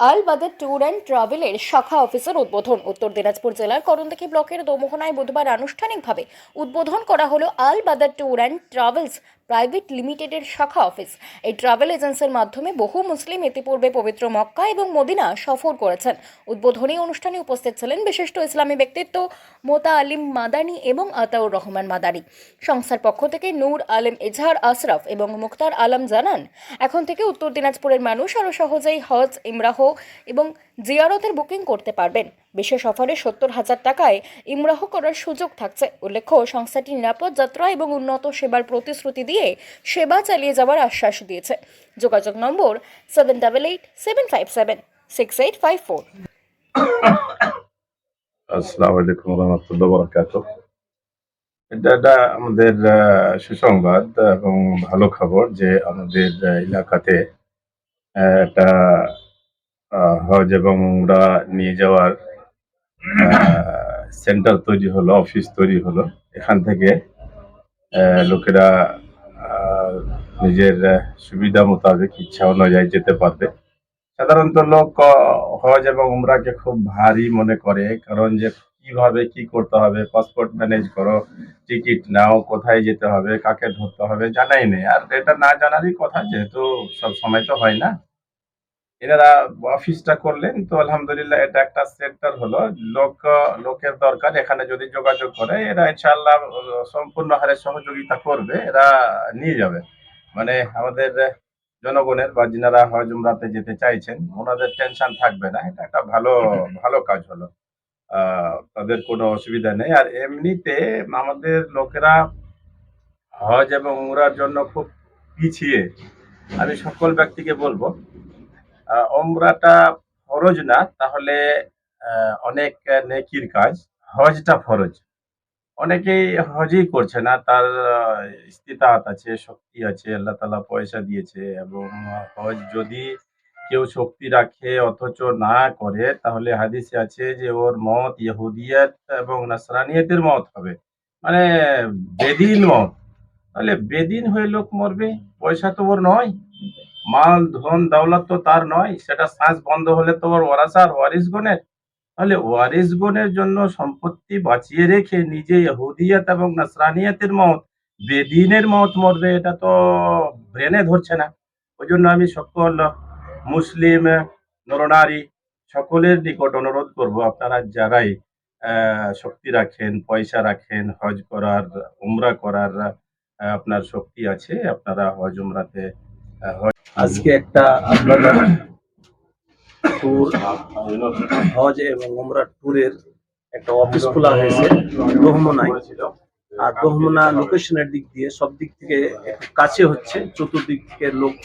Al Badar tour and ট্রাভেলের শাখা অফিসের উদ্বোধন। উত্তর দিনাজপুর জেলার করণদেখি ব্লকের দোমোহনায় বুধবার আনুষ্ঠানিকভাবে উদ্বোধন করা হলো Al Badar tour and travels private লিমিটেডের শাখা অফিস। এই ট্রাভেল এজেন্সির মাধ্যমে বহু মুসলিম ইতিপূর্বে পবিত্র মক্কা এবং মদিনা সফর করেছেন। উদ্বোধনী অনুষ্ঠানে উপস্থিত ছিলেন বিশিষ্ট ইসলামী ব্যক্তিত্ব মোতা আলিম মাদানি এবং আতাউর রহমান মাদানি। সংস্থার পক্ষ থেকে নূর আলেম এজাহার আশরাফ এবং মুক্তার আলম জানান, এখন থেকে উত্তর দিনাজপুরের মানুষ আরও সহজেই হজ, ইমরাহ এবং জিয়ারতের বুকিং করতে পারবেন। বিশেষ অফারে সত্তর হাজার টাকায় ইমরাহ করার সুযোগ থাকছে। উল্লেখ্য, সংস্থাটি নিরাপদ যাত্রা এবং উন্নত সেবার প্রতিশ্রুতি দিয়ে সেবা চালিয়ে যাওয়ার আশ্বাস দিয়েছে। যোগাযোগ number seven double eight seven five seven six eight five four আসসালামু আলাইকুম রহমতুল্লাহ বরকাত এটা এটা আমাদের সুসংবাদ এবং ভালো খবর যে আমাদের এলাকাতে একটা হজ এবং উমরা নিয়ে যাওয়ার সেন্টার তৈরি হলো, অফিস তৈরি হলো। এখান থেকে লোকেরা নিজের সুবিধা মোতাবেক ইচ্ছা অনুযায়ী যেতে পারবে। সাধারণত লোক হজ এবং উমরাকে খুব ভারী মনে করে কারণ যে কীভাবে কি করতে হবে পাসপোর্ট ম্যানেজ করো টিকিট নাও কোথায় যেতে হবে কাকে ধরতে হবে জানাই নেই। আর এটা না জানারই কথা যেহেতু সব সময় তো হয় না। এনারা অফিসটা করলেন তো আলহামদুলিল্লাহ এটা একটা সেন্টার হলো। লোক লোকের দরকার এখানে যদি যোগাযোগ করে এরা ইনশাআল্লাহ আহ, সম্পূর্ণ হারে সহযোগিতা করবে এরা নিয়ে যাবে। মানে আমাদের জনগণের বা যিনারা হজ উমরাতে যেতে চাইছেন ওনাদের টেনশন থাকবে না। এটা একটা ভালো ভালো কাজ হলো। আহ, তাদের কোনো অসুবিধা নেই। আর এমনিতে আমাদের লোকেরা হজ এবং উমরার জন্য খুব পিছিয়ে। আমি সকল ব্যক্তিকে বলব ওমরাটা ফরজ না তাহলে অনেক নেকির কাজ। হজটা ফরজ। অনেকেই হজই করছে না, তার ইস্তিতাআত আছে, শক্তি আছে, আল্লাহ তালা পয়সা দিয়েছে এবং হজ যদি কেউ শক্তি রাখে অথচ না করে, তাহলে হাদিসে আছে যে ওর মত ইহুদিয়াত এবং নাসরানিয়াতের মত হবে। মানে বেদিন মত। তাহলে বেদিন হয়ে লোক মরবে, পয়সা তো ওর নয়, মাল, ধন, দৌলত তো তার নয়, সেটা শ্বাস বন্ধ হলে তো ওর ওয়ারাসার ওয়ারিসগণের। তাহলে ওয়ারিসগণের জন্য সম্পত্তি বাঁচিয়ে রেখে নিজে ইহুদিয়াত এবং নাসরানিয়াতের মত, বেদিনের মত মরবে, এটা তো ব্রেনে ধরছে না। ওই জন্য আমি সকল মুসলিম, নরনারী সকলের নিকট অনুরোধ করব, আপনারা যারাই শক্তি রাখেন, পয়সা রাখেন, হজ করার, উমরা করার আপনার শক্তি আছে, আপনারা হজ উমরাতে আজকে একটা আপনারা ট্যুর হজ এবং উমরা ট্যুরের একটা অফিস খোলা হয়েছে দোহমনায় আর দোহমনা লোকেশনের দিক দিয়ে সব দিক থেকে কাছে হচ্ছে চতুর্দিক থেকে লোক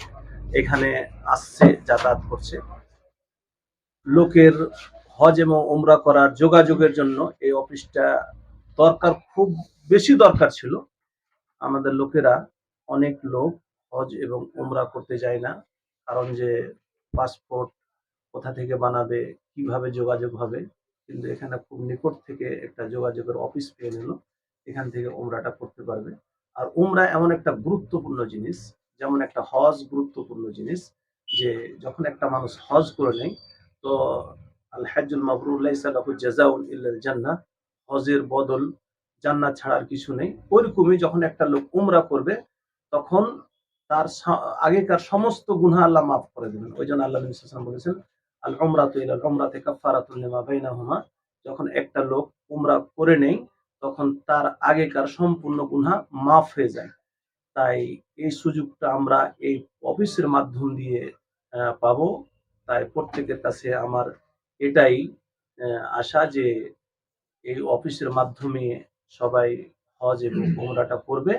এখানে আসছে যাতায়াত করছে। লোকের হজ এবং উমরা করার যোগাযোগের জন্য এই অফিসটা দরকার খুব বেশি দরকার ছিল। আমাদের লোকেরা অনেক লোক হজ এবং উমরা করতে যায় না কারণ যে পাসপোর্ট কোথা থেকে বানাবে, কীভাবে যোগাযোগ হবে, কিন্তু এখানে খুব নিকট থেকে একটা যোগাযোগের অফিস পেয়ে নিল এখান থেকে উমরাটা করতে পারবে। আর উমরা এমন একটা গুরুত্বপূর্ণ জিনিস, যেমন একটা হজ গুরুত্বপূর্ণ জিনিস, যে যখন একটা মানুষ হজ করে নেয়, তো আল হাজুল মাবরুল্লাহ হজের বদল জান্নাত ছাড়ার কিছু নেই। ওইরকমই যখন একটা লোক উমরা করবে, তখন তার আগেকার সমস্ত গুনাহ আল্লাহ মাফ করে দেবেন। ওই জন্য আল্লাহ বলেছেন আল উমরাতু ইলাল উমরাতি কাফারাতুন লিমা বাইনাহুমা। যখন একটা লোক উমরা করে নেই, তখন তার আগেকার সম্পূর্ণ গুনাহ মাফ হয়ে যায়। তাই এই সুযোগটা আমরা এই অফিসের মাধ্যম দিয়ে পাবো। তাই প্রত্যেকের কাছে আমার এটাই আশা যে এই অফিসের মাধ্যমে সবাই হজ এবং উমরাটা করবে।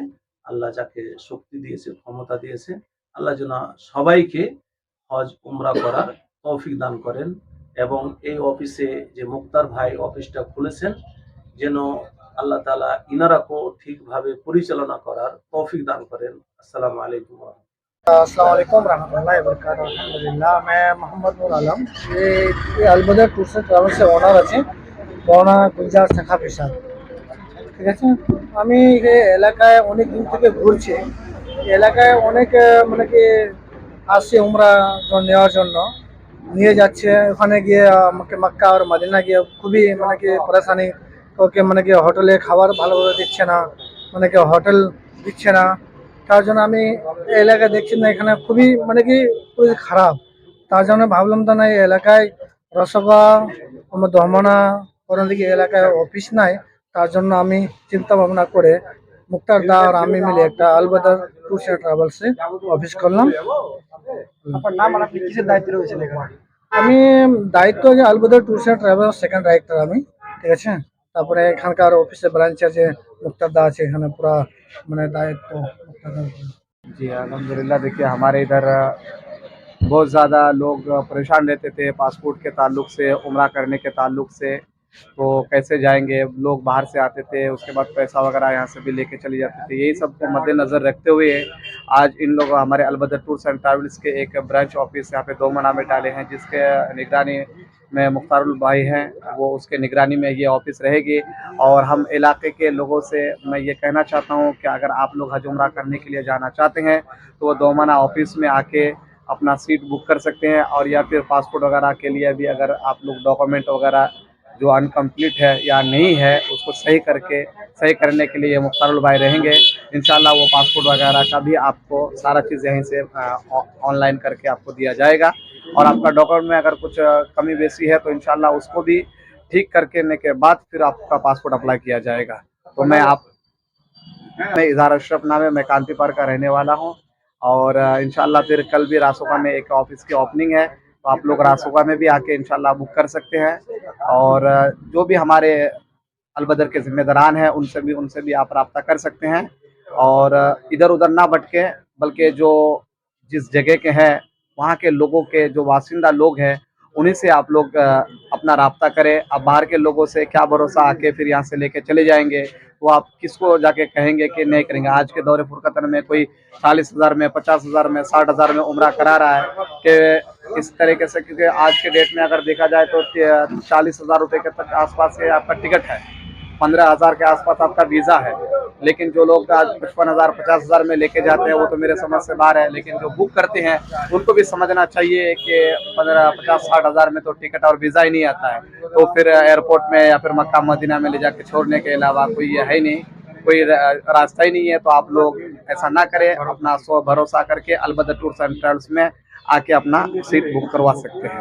আল্লাহ যাকে শক্তি দিয়েছে, ক্ষমতা দিয়েছে, আল্লাহ যেন সবাইকে হজ, উমরা করার তৌফিক দান করেন এবং এই অফিসে যে মুক্তার ভাই অফিসটা খুলেছেন যেন আল্লাহ তালা ইনারাকেও ঠিকভাবে পরিচালনা করার তৌফিক দান করেন আসসালামু আলাইকুম ওয়া असलम रहमतुल्लाहि व बरकातुहू আলহামদুলিল্লাহ मैं मोहम्मद नूर आलम ये ये अलबदर टूर से ট্রাভেলস এর ওনার আছে বর্ণা গুলজার শাখা পেশা ঠিক আছে আমি এই এলাকায় অনেক দিন থেকে ঘুরছি এই এলাকায় অনেক আহ, মানে কি আসছে উমরা জ- নেওয়ার জন্য নিয়ে যাচ্ছে। ওখানে গিয়ে আমাকে মক্কা আর মদিনা গিয়ে খুবই মানে কি পরেশানি। ওকে মানে কি হোটেলে খাবার ভালোভাবে দিচ্ছে না মানে কি হোটেল দিচ্ছে না। তার জন্য আমি এলাকায় দেখছি না, এখানে খুবই মানে কি খুবই খারাপ। তার জন্য ভাবলাম তো না, এই এলাকায় রসগা আমার দমনা কোনো দিকে এলাকায় অফিস নাই। তার জন্য আমি চিন্তা ভাবনা করে মুক্তার দা আর আমি মিলে একটা আলবাদার ট্যুরস অ্যান্ড ট্রাভেলসে অফিস করলাম আপনার নাম আর আপনি কিসের দায়িত্বে রয়েছেন এখানে আমি দায়িত্ব যে Albadar tours and travels second director আমি ঠিক আছে তারপরে এখানকার অফিসে ব্রাঞ্চ আছে মুক্তার দা আছে এখানে পুরা মানে দায়িত্ব মুক্তার দার উপরে। जी अल्हम्दुलिल्लाह देखिए हमारे इधर अ, बहुत ज़्यादा लोग अ, परेशान रहते थे पासपोर्ट के ताल्लुक से उम्रा करने के ताल्लुक से तो कैसे जाएँगे? लोग बाहर से आते थे, उसके बाद पैसा वगैरह यहाँ से भी लेके चले जाते थे। यही सबको मद्देनज़र रखते हुए आज इन लोगों हमारे अलबदर टूर्स एंड ट्रैवल्स के एक ब्रांच ऑफ़िस यहाँ पे दो मना में डाले हैं, जिसके निगरानी में मुख्तारुल भाई हैं, वो उसके निगरानी में ये ऑफ़िस रहेगी। और हम इलाके के लोगों से मैं ये कहना चाहता हूँ कि अगर आप लोग हज उम्रा करने के लिए जाना चाहते हैं तो वो दोमना ऑफ़िस में आके अपना सीट बुक कर सकते हैं। और या फिर पासपोर्ट वगैरह के लिए भी अगर आप लोग डॉक्यूमेंट वगैरह जो अनकम्प्लीट है या नहीं है, उसको सही करके, सही करने के लिए मुख्तारुल भाई रहेंगे। इंशाल्लाह वो पासपोर्ट वगैरह का भी आपको सारा चीज़ यहीं से ऑनलाइन करके आपको दिया जाएगा। और आपका डॉक्यूमेंट में अगर कुछ कमी बेसी है तो इंशाल्लाह उसको भी ठीक करके के बाद फिर आपका पासपोर्ट अप्लाई किया जाएगा। तो मैं आप, मैं इजहार अशरफ नाम है मैं कांतिपार का रहने वाला हूँ। और इंशाल्लाह फिर कल भी रासोका में एक ऑफ़िस की ओपनिंग है। तो आप लोग रासोका में भी आके इंशाल्लाह बुक कर सकते हैं। और जो भी हमारे अलबदर के जिम्मेदारान हैं, उनसे भी उनसे भी आप रब्ता कर सकते हैं। और इधर उधर ना भटके, बल्कि जो जिस जगह के हैं, वहाँ के लोगों के, जो वासिंदा लोग हैं, उन्हीं से आप लोग अपना रबता करें। अब बाहर के लोगों से क्या भरोसा आके फिर यहाँ से लेके चले जाएँगे, वो आप किसको जाके कहेंगे कि नहीं करेंगे? आज के दौरे फुरकतन में कोई चालीस हज़ार में, पचास हज़ार में, साठ हज़ार में उम्र करा रहा है कि इस तरीके से, क्योंकि आज के डेट में अगर देखा जाए तो चालीस हज़ार रुपये के तक आसपास से आपका टिकट है। पंद्रह हज़ार के आसपास आपका वीज़ा है। लेकिन जो लोग आज पचपन हज़ार, पचास हज़ार में लेके जाते हैं, वो तो मेरे समझ से बाहर है। लेकिन जो बुक करते हैं, उनको भी समझना चाहिए कि पंद्रह, पचास, साठ हज़ार में तो टिकट और वीज़ा ही नहीं आता है। तो फिर एयरपोर्ट में या फिर मक्का, मदीना में ले जाके छोड़ने के अलावा कोई है ही नहीं। कोई रास्ता ही नहीं है। तो आप लोग ऐसा ना करें। अपना भरोसा करके अलबद टूर्स एंड ट्रेवल्स में आके अपना सीट बुक करवा सकते हैं।